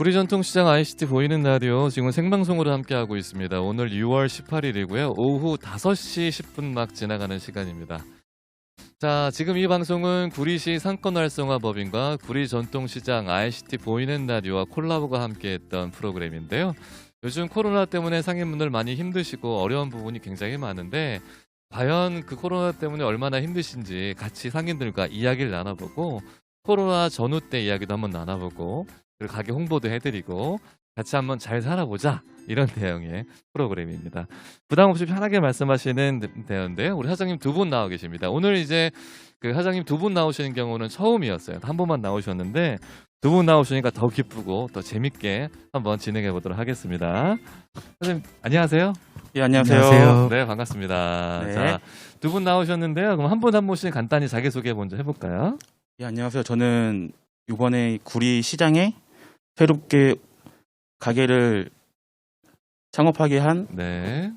구리 전통시장 ICT 보이는 라디오 지금 생방송으로 함께하고 있습니다. 오늘 6월 18일이고요. 오후 5시 10분 막 지나가는 시간입니다. 자, 지금 이 방송은 구리시 상권 활성화 법인과 구리 전통시장 ICT 보이는 라디오와 콜라보가 함께했던 프로그램인데요. 요즘 코로나 때문에 상인분들 많이 힘드시고 어려운 부분이 굉장히 많은데 과연 그 코로나 때문에 얼마나 힘드신지 같이 상인들과 이야기를 나눠보고 코로나 전후 때 이야기도 한번 나눠보고 그리고 가게 홍보도 해드리고 같이 한번 잘 살아보자 이런 내용의 프로그램입니다. 부담 없이 편하게 말씀하시는 데- 대인데요. 우리 사장님 두 분 나와 계십니다. 오늘 이제 그 사장님 두 분 나오시는 경우는 처음이었어요. 한 번만 나오셨는데 두 분 나오시니까 더 기쁘고 더 재밌게 한번 진행해 보도록 하겠습니다. 사장님 안녕하세요. 예, 안녕하세요. 안녕하세요. 네 반갑습니다. 네. 자두 분 나오셨는데요. 그럼 한 분한 분씩 간단히 자기 소개 먼저 해볼까요? 예, 안녕하세요. 저는 이번에 구리 시장에 새롭게 가게를 창업하게 한 네.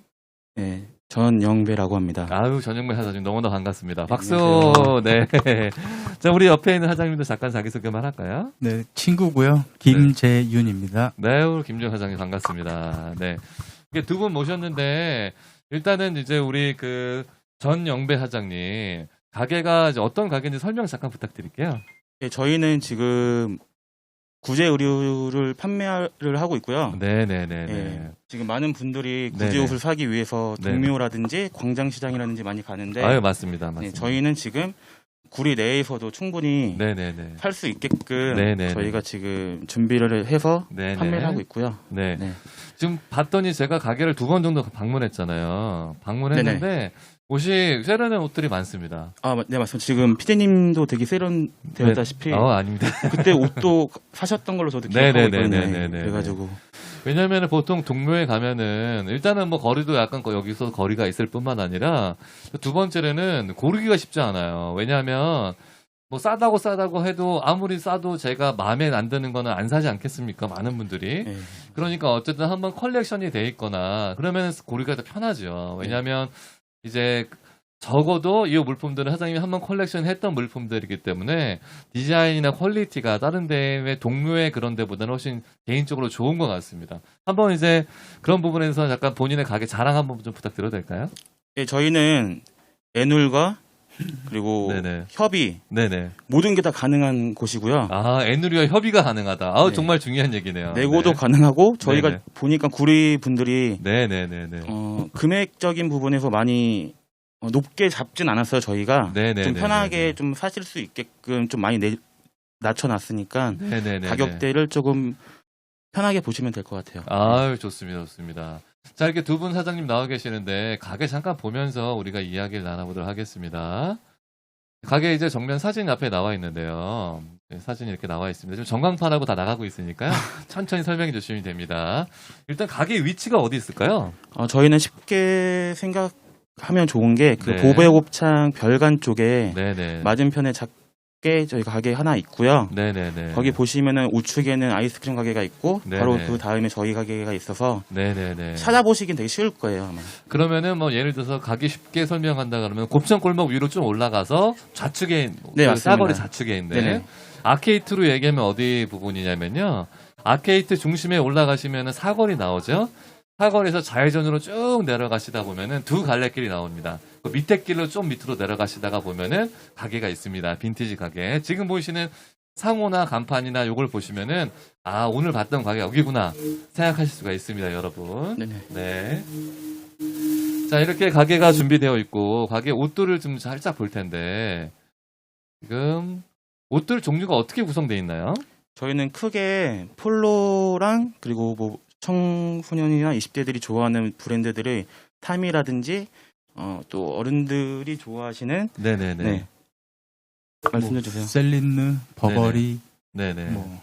예, 전영배라고 합니다. 아유 전영배 사장님 너무나 반갑습니다. 박수. 안녕하세요. 네. 자 우리 옆에 있는 사장님도 잠깐 자기 소개만 할까요? 네, 친구고요. 김재윤입니다. 네, 우리 김정 사장님 반갑습니다. 네. 두 분 모셨는데 일단은 이제 우리 그 전영배 사장님 가게가 이제 어떤 가게인지 설명 잠깐 부탁드릴게요. 예, 저희는 지금 구제 의류를 판매를 하고 있고요. 네, 네, 네, 네. 예, 지금 많은 분들이 구제 네네. 옷을 사기 위해서 네네. 동묘라든지 광장시장이라든지 많이 가는데 아유 맞습니다, 예, 맞습니다. 저희는 지금 구리 내에서도 충분히. 살 수 있게끔 네네네. 저희가 지금 준비를 해서 네, 판매를 네. 하고 있고요. 네. 네. 지금 봤더니 제가 가게를 두 번 정도 방문했잖아요. 방문했는데 옷이 세련된 옷들이 많습니다. 아, 맞- 네, 맞습니다. 지금 피디님도 되게 세련되었다시피 어, 아닙니다. 그때 옷도 사셨던 걸로 저도 기억하고 네네네네네네. 있거든요. 그래가지고 왜냐면 은 보통 동묘에 가면은 일단은 뭐 거리도 약간 거- 여기서 거리가 있을 뿐만 아니라 두 번째로는 고르기가 쉽지 않아요. 왜냐하면 뭐 싸다고 싸다고 해도 아무리 싸도 제가 마음에 안 드는 거는 안 사지 않겠습니까? 많은 분들이. 네. 그러니까 어쨌든 한번 컬렉션이 돼 있거나 그러면 고르기가 더 편하죠. 왜냐하면 이제 적어도 이 물품들은 사장님이 한 번 컬렉션 했던 물품들이기 때문에 디자인이나 퀄리티가 다른 데의 동묘의 그런 데보다는 훨씬 개인적으로 좋은 것 같습니다. 한번 이제 그런 부분에서 약간 본인의 가게 자랑 한번 좀 부탁드려도 될까요? 예, 저희는 애눌과 그리고 네네. 협의 네네. 모든 게 다 가능한 곳이고요. 아, 애누리와 협의가 가능하다. 아우, 네. 정말 중요한 얘기네요. 내고도 네. 가능하고 저희가 네네. 보니까 구리 분들이 네네네네. 어, 금액적인 부분에서 많이 어, 높게 잡진 않았어요. 저희가 네네네. 좀 편하게 좀 사실 수 있게끔 좀 많이 내, 낮춰놨으니까 네네네. 가격대를 조금 편하게 보시면 될 것 같아요. 아유, 좋습니다. 좋습니다. 자, 이렇게 두 분 사장님 나와 계시는데, 가게 잠깐 보면서 우리가 이야기를 나눠보도록 하겠습니다. 가게 이제 정면 사진 앞에 나와 있는데요. 네, 사진이 이렇게 나와 있습니다. 지금 전광판하고 다 나가고 있으니까요. 천천히 설명해 주시면 됩니다. 일단 가게 위치가 어디 있을까요? 어, 저희는 쉽게 생각하면 좋은 게그 네. 보배곱창 별관 쪽에 네네. 맞은편에 작 게 저희 가게 하나 있고요. 네네네. 거기 보시면은 우측에는 아이스크림 가게가 있고 네네. 바로 그 다음에 저희 가게가 있어서 네네네. 찾아보시긴 되게 쉬울 거예요 아마. 그러면은 뭐 예를 들어서 가게 쉽게 설명한다 그러면 곱창 골목 위로 좀 올라가서 좌측에 네, 그. 사거리 좌측에 있는. 아케이트로 얘기하면 어디 부분이냐면요. 아케이트 중심에 올라가시면은 사거리 나오죠. 사거리에서 좌회전으로 쭉 내려가시다 보면은 두 갈래길이 나옵니다. 그 밑에 길로 좀 밑으로 내려가시다가 보면은 가게가 있습니다. 빈티지 가게. 지금 보이시는 상호나 간판이나 요걸 보시면은 아 오늘 봤던 가게 여기구나 생각하실 수가 있습니다, 여러분. 네네. 네. 자, 이렇게 가게가 준비되어 있고, 가게 옷들을 좀 살짝 볼 텐데, 지금, 옷들 종류가 어떻게 구성되어 있나요? 저희는 크게 폴로랑 그리고 뭐 청소년이나 20대들이 좋아하는 브랜드들의 탐이라든지 어, 또 어른들이 좋아하시는 네네네. 네. 말씀해 주세요. 뭐 셀린느, 버버리, 네네. 뭐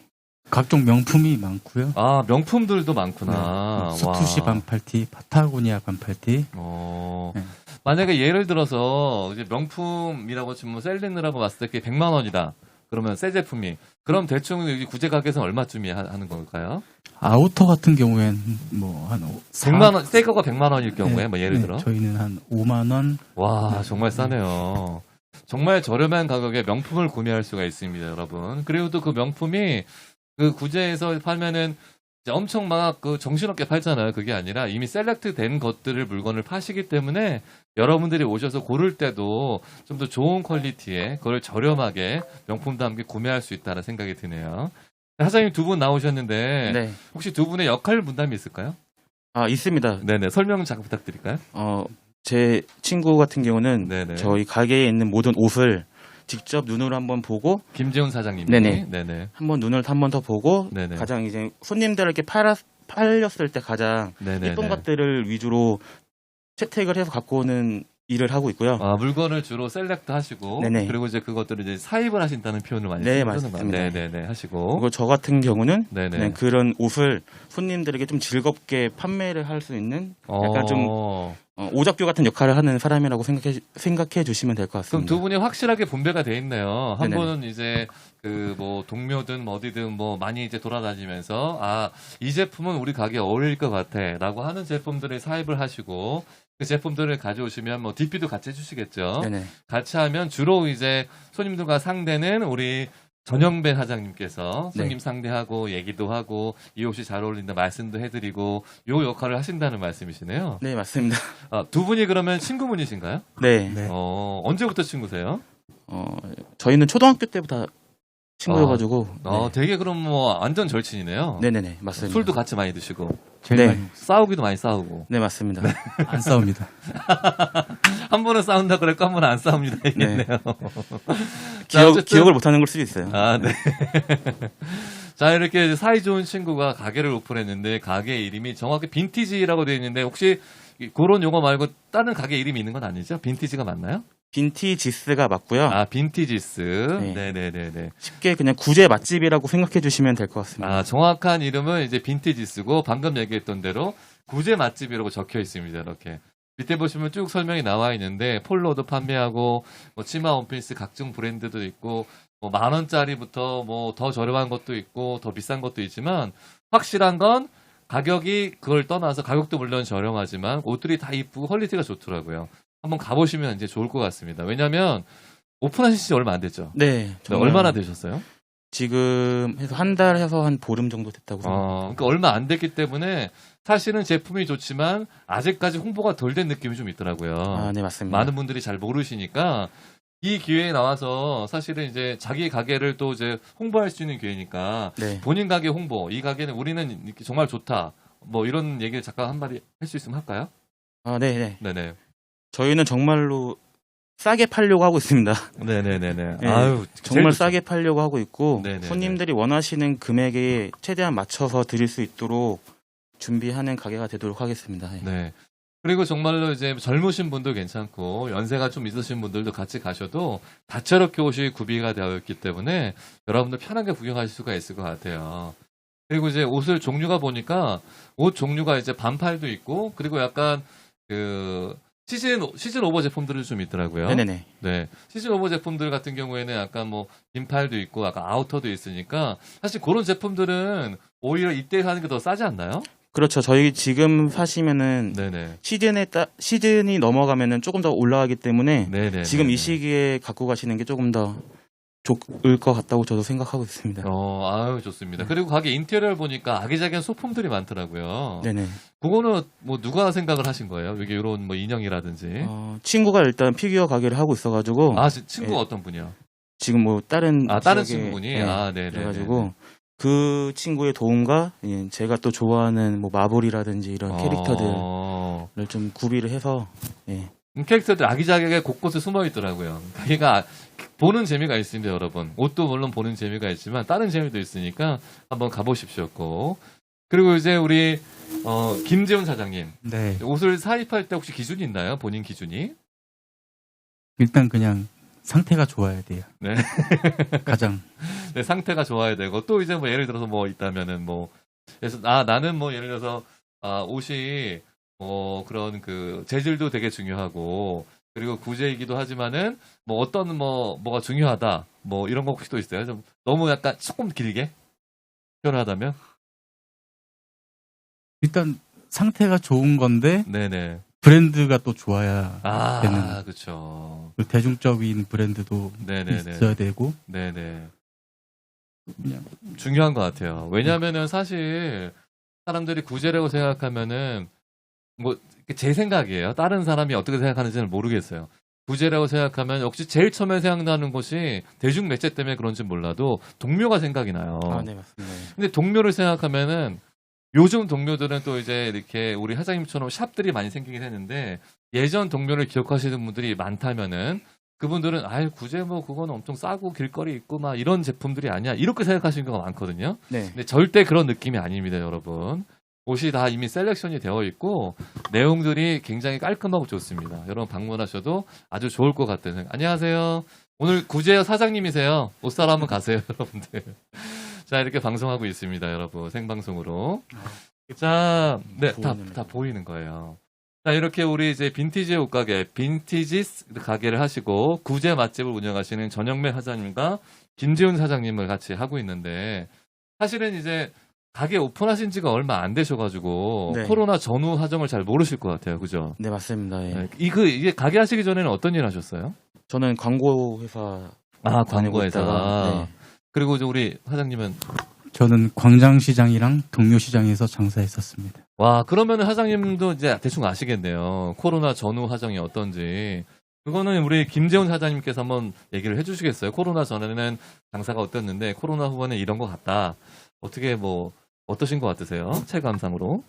각종 명품이 많고요. 아, 명품들도 많구나. 뭐 스투시 와. 반팔티, 파타고니아 반팔티. 어, 네. 만약에 예를 들어서, 이제 명품이라고 치면 셀린느라고 봤을 때 그게 100만 원이다. 그러면 새 제품이. 그럼 대충 구제 가게에서는 얼마쯤이 하- 하는 걸까요? 아우터 같은 경우엔 뭐한 100만 원, 새 거가 100만 원일 경우에, 뭐 예를 들어. 저희는 한 5만 원. 와, 정말 싸네요. 정말 저렴한 가격에 명품을 구매할 수가 있습니다, 여러분. 그리고 또 그 명품이 그 구제에서 팔면은 엄청 막 그 정신없게 팔잖아요. 그게 아니라 이미 셀렉트 된 것들을 물건을 파시기 때문에 여러분들이 오셔서 고를 때도 좀 더 좋은 퀄리티에 그걸 저렴하게 명품도 함께 구매할 수 있다는 생각이 드네요. 사장님 두 분 나오셨는데 네. 혹시 두 분의 역할 분담이 있을까요? 아, 있습니다. 네네 설명 잠깐 부탁드릴까요? 어, 제 친구 같은 경우는 네네. 저희 가게에 있는 모든 옷을 직접 눈으로 한번 보고 김재훈 사장님. 네네. 네네. 한번 눈을 한 번 더 보고 네네. 가장 이제 손님들에게 팔았, 팔렸을 때 가장. 예쁜 것들을 위주로 채택을 해서 갖고 오는 일을 하고 있고요. 아, 물건을 주로 셀렉트 하시고 네네. 그리고 이제 그것들을 이제 사입을 하신다는 표현을 많이 네, 쓰는. 거예요. 네 네 네 하시고 그리고 저 같은 경우는 네네. 그냥 그런 옷을 손님들에게 좀 즐겁게 판매를 할 수 있는 약간 좀 어, 어, 오작교 같은 역할을 하는 사람이라고 생각해 생각해 주시면 될 것 그럼 같습니다. 두 분이 확실하게 분배가 돼 있네요. 한 네네네. 분은 이제 그 뭐 동료든 뭐 어디든 뭐 많이 이제 돌아다니면서 아 이 제품은 우리 가게에 어울릴 것 같아라고 하는 제품들을 사입을 하시고 그 제품들을 가져오시면 뭐 DP도 같이 해주시겠죠. 네네. 같이 하면 주로 이제 손님들과 상대는 우리 전영배 사장님께서 네. 손님 상대하고 얘기도 하고 이 옷이 잘 어울린다 말씀도 해드리고 요 역할을 하신다는 말씀이시네요. 네, 맞습니다. 아, 두 분이 그러면 친구분이신가요? 네. 네. 어, 언제부터 친구세요? 어, 저희는 초등학교 때부터 친구여가지고. 어, 되게 그럼 뭐 완전 절친이네요. 네. 네네네. 맞습니다. 술도 같이 많이 드시고 제일 네. 많이 싸우기도 많이 싸우고 네, 맞습니다. 안 싸웁니다. 한 번은 싸운다 그랬고 한 번은 안 싸웁니다 이겠네요. 자, 기억, 어쨌든- 기억을 못하는 걸 수도 있어요. 아, 네. 자, 이렇게 사이 좋은 친구가 가게를 오픈했는데 가게 이름이 정확히 빈티지라고 되어 있는데 혹시 이- 그런 용어 말고 다른 가게 이름이 있는 건 아니죠? 빈티지가 맞나요? 빈티지스가 맞고요. 아, 빈티지스. 네. 네, 네, 네, 네. 쉽게 그냥 구제 맛집이라고 생각해 주시면 될 것 같습니다. 아, 정확한 이름은 이제 빈티지스고 방금 얘기했던 대로 구제 맛집이라고 적혀 있습니다. 이렇게. 밑에 보시면 쭉 설명이 나와 있는데 폴로도 판매하고 뭐 치마 원피스 각종 브랜드도 있고 뭐 만 원짜리부터 뭐 더 저렴한 것도 있고 더 비싼 것도 있지만 확실한 건 가격이 그걸 떠나서 가격도 물론 저렴하지만 옷들이 다 이쁘고 퀄리티가 좋더라고요. 한번 가보시면 이제 좋을 것 같습니다. 왜냐하면 오픈하신 지 얼마 안 됐죠. 네. 네, 얼마나 되셨어요? 지금 해서 한 달 해서 한 보름 정도 됐다고 생각합니다. 어, 그러니까 얼마 안 됐기 때문에 사실은 제품이 좋지만 아직까지 홍보가 덜 된 느낌이 좀 있더라고요. 아, 네, 맞습니다. 많은 분들이 잘 모르시니까 이 기회에 나와서 사실은 이제 자기 가게를 또 이제 홍보할 수 있는 기회니까 네. 본인 가게 홍보, 이 가게는 우리는 정말 좋다. 뭐 이런 얘기를 잠깐 한마디 할 수 있으면 할까요? 아, 네, 네. 네네. 저희는 정말로 싸게 팔려고 하고 있습니다. 네네네네. 네, 아유, 정말 싸게 팔려고 하고 있고 네네네. 손님들이 원하시는 금액에 최대한 맞춰서 드릴 수 있도록 준비하는 가게가 되도록 하겠습니다. 네. 네. 그리고 정말로 이제 젊으신 분도 괜찮고 연세가 좀 있으신 분들도 같이 가셔도 다채롭게 옷이 구비가 되어 있기 때문에 여러분들 편하게 구경하실 수가 있을 것 같아요. 그리고 이제 옷을 종류가 보니까 옷 종류가 이제 반팔도 있고 그리고 약간 그 시즌 시즌 오버 제품들이 좀 있더라고요. 네네네. 네. 시즌 오버 제품들 같은 경우에는 약간 뭐 긴팔도 있고 약간 아우터도 있으니까 사실 그런 제품들은 오히려 이때 사는 게 더 싸지 않나요? 그렇죠. 저희 지금 사시면은 네네. 시즌에 따, 시즌이 넘어가면은 조금 더 올라가기 때문에 네네. 지금. 이 시기에 갖고 가시는 게 조금 더 좋을 것 같다고 저도 생각하고 있습니다. 어, 아유, 좋습니다. 그리고 가게 인테리어를 보니까 아기자기한 소품들이 많더라고요. 네네. 그거는 뭐 누가 생각을 하신 거예요? 여기 이런 뭐 인형이라든지. 어, 친구가 일단 피규어 가게를 하고 있어가지고 아, 지- 친구가 예. 어떤 분이요? 지금 뭐 다른 아, 다른 친구분이? 네, 아, 네네. 그래가지고 그 친구의 도움과 예, 제가 또 좋아하는 뭐 마블이라든지 이런 캐릭터들을 어, 좀 구비를 해서 예. 음, 캐릭터들 아기자기하게 곳곳에 숨어 있더라고요. 가게가 보는 재미가 있습니다, 여러분. 옷도 물론 보는 재미가 있지만 다른 재미도 있으니까 한번 가보십시오, 꼭. 그리고 이제 우리 어, 김재훈 사장님. 네. 옷을 사입할 때 혹시 기준이 있나요? 본인 기준이? 일단 그냥 상태가 좋아야 돼요. 네. 가장 네, 상태가 좋아야 되고 또 이제 뭐 예를 들어서 뭐 있다면은 뭐 그래서 아 나는 뭐 예를 들어서 아 옷이 뭐 그런 그 재질도 되게 중요하고 그리고 구제이기도 하지만은 뭐 어떤 뭐 뭐가 중요하다 뭐 이런 거 혹시 또 있어요? 좀 너무 약간 조금 길게 표현하다면? 일단 상태가 좋은 건데 네네. 브랜드가 또 좋아야 아 되는 그렇죠 그 대중적인 브랜드도 네네네. 있어야 되고. 네네. 그냥 중요한 것 같아요. 왜냐하면은 사실 사람들이 구제라고 생각하면은 뭐 제 생각이에요. 다른 사람이 어떻게 생각하는지는 모르겠어요. 구제라고 생각하면 역시 제일 처음에 생각나는 것이 대중 매체 때문에 그런지 몰라도 동료가 생각이 나요. 아, 네, 맞습니다. 예. 근데 동료를 생각하면은 요즘 동료들은 또 이제 이렇게 우리 사장님처럼 샵들이 많이 생기긴 했는데 예전 동료를 기억하시는 분들이 많다면은 그분들은 아유 구제 뭐 그건 엄청 싸고 길거리 있고 막 이런 제품들이 아니야 이렇게 생각하시는 경우가 많거든요. 네. 근데 절대 그런 느낌이 아닙니다, 여러분. 옷이 다 이미 셀렉션이 되어 있고 내용들이 굉장히 깔끔하고 좋습니다. 여러분 방문하셔도 아주 좋을 것 같다는 생각. 안녕하세요. 오늘 구제어 사장님이세요. 옷 사러 한번 가세요, 여러분들. 자, 이렇게 방송하고 있습니다, 여러분. 생방송으로. 자, 네, 다, 다 거. 보이는 거예요. 자, 이렇게 우리 이제 빈티지 옷가게, 빈티지 가게를 하시고 구제 맛집을 운영하시는 전영매 사장님과 김재훈 사장님을 같이 하고 있는데 사실은 이제 가게 오픈하신 지가 얼마 안 되셔가지고 네. 코로나 전후 사정을 잘 모르실 것 같아요, 그죠? 네, 맞습니다. 예. 네. 이그 이게 가게 하시기 전에는 어떤 일 하셨어요? 저는 광고 회사 아 광고 회사. 있다가, 네. 그리고 이제 우리 사장님은 저는 광장시장이랑 동묘시장에서 장사했었습니다. 와 그러면은 사장님도 이제 대충 아시겠네요. 코로나 전후 사정이 어떤지. 그거는 우리 김재훈 사장님께서 한번 얘기를 해주시겠어요? 코로나 전에는 장사가 어땠는데 코로나 후에는 이런 것 같다. 어떻게 뭐 어떠신 것 같으세요? 체감상으로?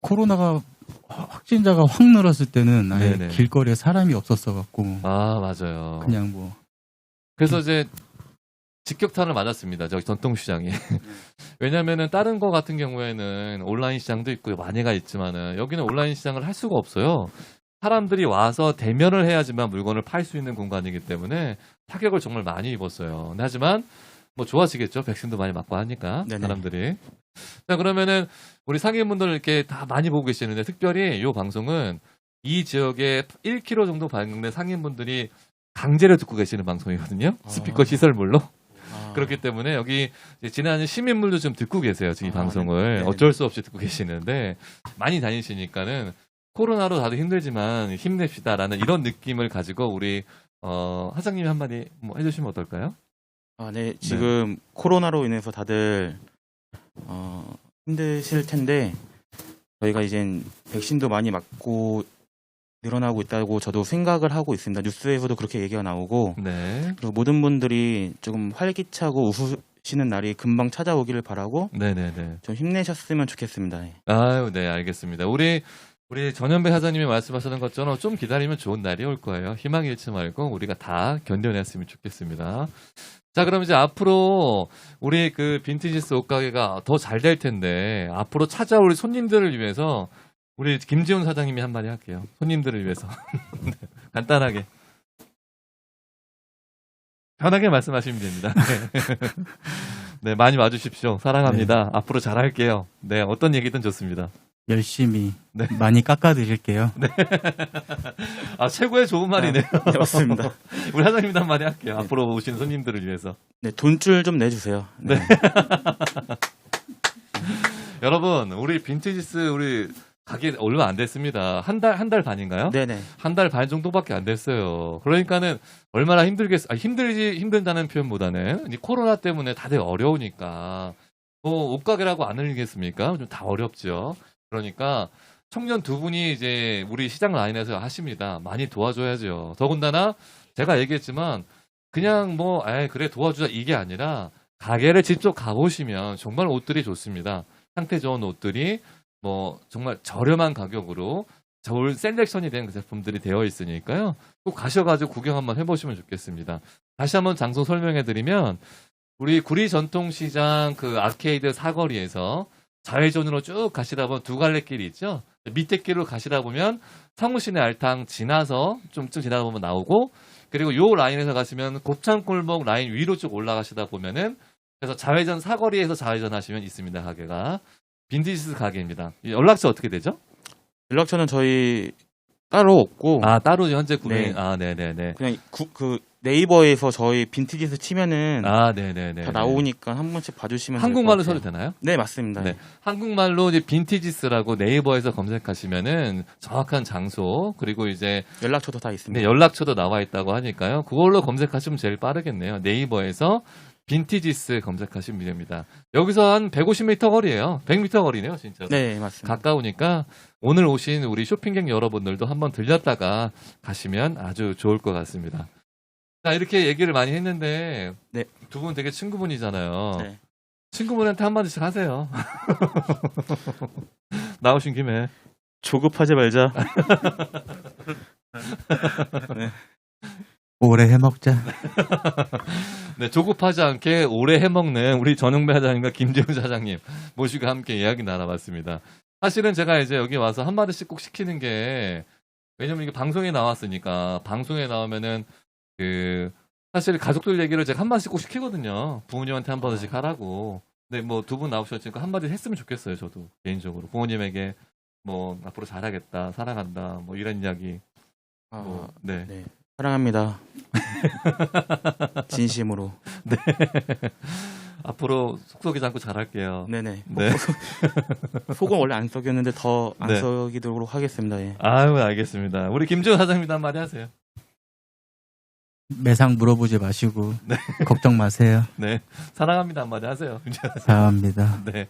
코로나가 확진자가 확 늘었을 때는 아예 네네. 길거리에 사람이 없었어 갖고 아 맞아요. 그냥 뭐 그래서 이제 직격탄을 맞았습니다. 저기 전통시장이. 왜냐면은 다른 거 같은 경우에는 온라인 시장도 있고 많이가 있지만은 여기는 온라인 시장을 할 수가 없어요. 사람들이 와서 대면을 해야지만 물건을 팔 수 있는 공간이기 때문에 타격을 정말 많이 입었어요. 하지만 뭐 좋아지겠죠. 백신도 많이 맞고 하니까 네네. 사람들이. 자 그러면은 우리 상인분들 이렇게 다 많이 보고 계시는데 특별히 이 방송은 이 지역에 1km 정도 방송된 상인분들이 강제로 듣고 계시는 방송이거든요. 아. 스피커 시설물로. 아, 그렇기 때문에 여기 지나는 시민물도 좀 듣고 계세요. 지금 이 아, 방송을. 네. 네. 어쩔 수 없이 듣고 계시는데 많이 다니시니까는 코로나로 다들 힘들지만 힘냅시다라는 이런 느낌을 가지고 우리 어, 사장님이 한마디 뭐 해주시면 어떨까요? 아, 네. 지금 코로나로 인해서 다들 어, 힘드실 텐데 저희가 이젠 백신도 많이 맞고 늘어나고 있다고 저도 생각을 하고 있습니다. 뉴스에서도 그렇게 얘기가 나오고 네. 그리고 모든 분들이 조금 활기차고 웃으시는 날이 금방 찾아오기를 바라고 네네네. 좀 힘내셨으면 좋겠습니다. 예. 아유, 네, 알겠습니다. 우리 우리 전현배 사장님이 말씀하셨던 것처럼 좀 기다리면 좋은 날이 올 거예요. 희망 잃지 말고 우리가 다 견뎌냈으면 좋겠습니다. 자, 그럼 이제 앞으로 우리 그 빈티지스 옷가게가 더 잘 될 텐데 앞으로 찾아올 손님들을 위해서 우리 김지훈 사장님이 한마디 할게요. 손님들을 위해서 네, 간단하게 편하게 말씀하시면 됩니다. 네. 네, 많이 와주십시오. 사랑합니다. 앞으로 잘할게요. 네, 어떤 얘기든 좋습니다. 열심히 네. 많이 깎아드릴게요. 아, 최고의 좋은 말이네요. 네, 맞습니다. 우리 사장님도 한마디 할게요. 앞으로 오시는 손님들을 위해서. 네, 돈줄 좀 내주세요. 네. 여러분, 우리 빈티지스 우리 가게 얼마 안 됐습니다. 한 달, 한 달 반인가요? 네네. 한 달 반 정도밖에 안 됐어요. 그러니까는 얼마나 힘들겠, 아, 힘들지, 힘든다는 표현보다는 이 코로나 때문에 다들 어려우니까 뭐 옷가게라고 안 흘리겠습니까? 좀 다 어렵죠. 그러니까 청년 두 분이 이제 우리 시장 라인에서 하십니다. 많이 도와줘야죠. 더군다나 제가 얘기했지만 그냥 뭐, 에 그래 도와주자 이게 아니라 가게를 직접 가보시면 정말 옷들이 좋습니다. 상태 좋은 옷들이 뭐 정말 저렴한 가격으로 좋은 셀렉션이 된 그 제품들이 되어 있으니까요. 꼭 가셔가지고 구경 한번 해보시면 좋겠습니다. 다시 한번 장소 설명해드리면 우리 구리 전통시장 그 아케이드 사거리에서 좌회전으로 쭉 가시다 보면 두 갈래 길이 있죠. 밑에 길로 가시다 보면 성우시내 알탕 지나서 좀좀 지나다 보면 나오고 그리고 요 라인에서 가시면 곱창골목 라인 위로 쭉 올라가시다 보면은 그래서 좌회전 사거리에서 좌회전 하시면 있습니다 가게가 빈티지스 가게입니다. 이 연락처 어떻게 되죠? 연락처는 저희 따로 없고 아 따로 현재 구매 네. 아 네네네 그냥 구- 그 네이버에서 저희 빈티지에서 치면은 아 네네네 다 나오니까 한 번씩 봐주시면 한국말로 같아요. 되나요? 네 맞습니다. 네. 한국말로 이제 빈티지스라고 네이버에서 검색하시면은 정확한 장소 그리고 이제 연락처도 다 있습니다. 네, 연락처도 나와 있다고 하니까요. 그걸로 검색하시면 제일 빠르겠네요. 네이버에서 빈티지스 검색하시면 됩니다. 여기서 한 150m 거리예요. 100m 거리네요, 진짜. 네, 맞습니다. 가까우니까 오늘 오신 우리 쇼핑객 여러분들도 한번 들렸다가 가시면 아주 좋을 것 같습니다. 자, 이렇게 얘기를 많이 했는데 네. 두 분 되게 친구분이잖아요. 네. 친구분한테 한마디씩 하세요. 나오신 김에. 조급하지 말자. 오래 해먹자. 네, 조급하지 않게 오래 해먹는 우리 전용배 사장님과 김재훈 사장님 모시고 함께 이야기 나눠봤습니다. 사실은 제가 이제 여기 와서 한마디씩 꼭 시키는 게, 왜냐면 이게 방송에 나왔으니까, 방송에 나오면은, 그, 사실 가족들 얘기를 제가 한마디씩 꼭 시키거든요. 부모님한테 한 번씩 하라고. 근데 뭐 두 분 나오셨으니까 한마디 했으면 좋겠어요, 저도. 개인적으로. 부모님에게 뭐, 앞으로 잘하겠다, 사랑한다, 뭐 이런 이야기. 아, 뭐, 네. 네. 사랑합니다. 진심으로. 앞으로 속 썩이지 않고 잘할게요. 네네. 네. 속은 원래 안 썩였는데 더안 네. 썩이도록 하겠습니다. 예. 아유, 알겠습니다. 우리 김지훈 사장님도 한마디 하세요. 매상 물어보지 마시고 네. 걱정 마세요. 네. 사랑합니다. 한마디 하세요. 사랑합니다. 네.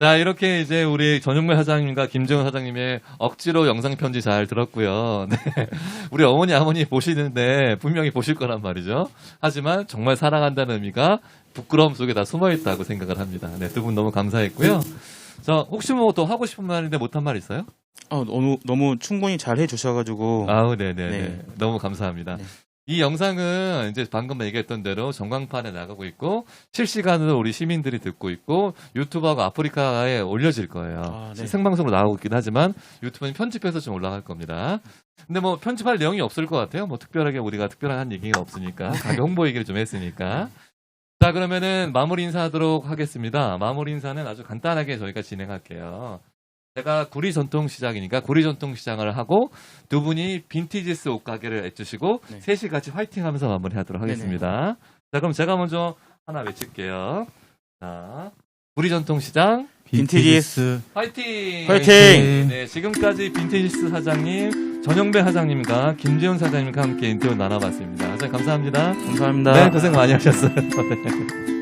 자, 이렇게 이제 우리 전용배 사장님과 김정은 사장님의 억지로 영상 편지 잘 들었고요. 네. 우리 어머니, 아버니 보시는데 분명히 보실 거란 말이죠. 하지만 정말 사랑한다는 의미가 부끄러움 속에 다 숨어 있다고 생각을 합니다. 네, 두 분 너무 감사했고요. 자, 혹시 뭐 또 하고 싶은 말인데 못한 말 있어요? 아, 너무 너무 충분히 잘 해주셔가지고 아우, 네네네. 네. 너무 감사합니다. 네. 이 영상은 이제 방금 얘기했던 대로 전광판에 나가고 있고 실시간으로 우리 시민들이 듣고 있고 유튜브하고 아프리카에 올려질 거예요. 아, 네. 생방송으로 나오고 있긴 하지만 유튜브는 편집해서 좀 올라갈 겁니다. 근데 뭐 편집할 내용이 없을 것 같아요. 뭐 특별하게 우리가 특별한 얘기가 없으니까 가게 홍보 얘기를 좀 했으니까. 자 그러면은 마무리 인사하도록 하겠습니다. 마무리 인사는 아주 간단하게 저희가 진행할게요. 제가 구리 전통 시장이니까 구리 전통 시장을 하고 두 분이 빈티지스 옷 가게를 해주시고 네. 셋이 같이 화이팅하면서 마무리하도록 하겠습니다. 자 그럼 제가 먼저 하나 외칠게요. 자 구리 전통 시장 빈티지스. 화이팅! 화이팅! 네, 지금까지 빈티지스 사장님, 전영배 사장님과 김지훈 사장님과 함께 인터뷰 나눠봤습니다. 사장님 감사합니다. 감사합니다. 네, 고생 많이 하셨어요. 네.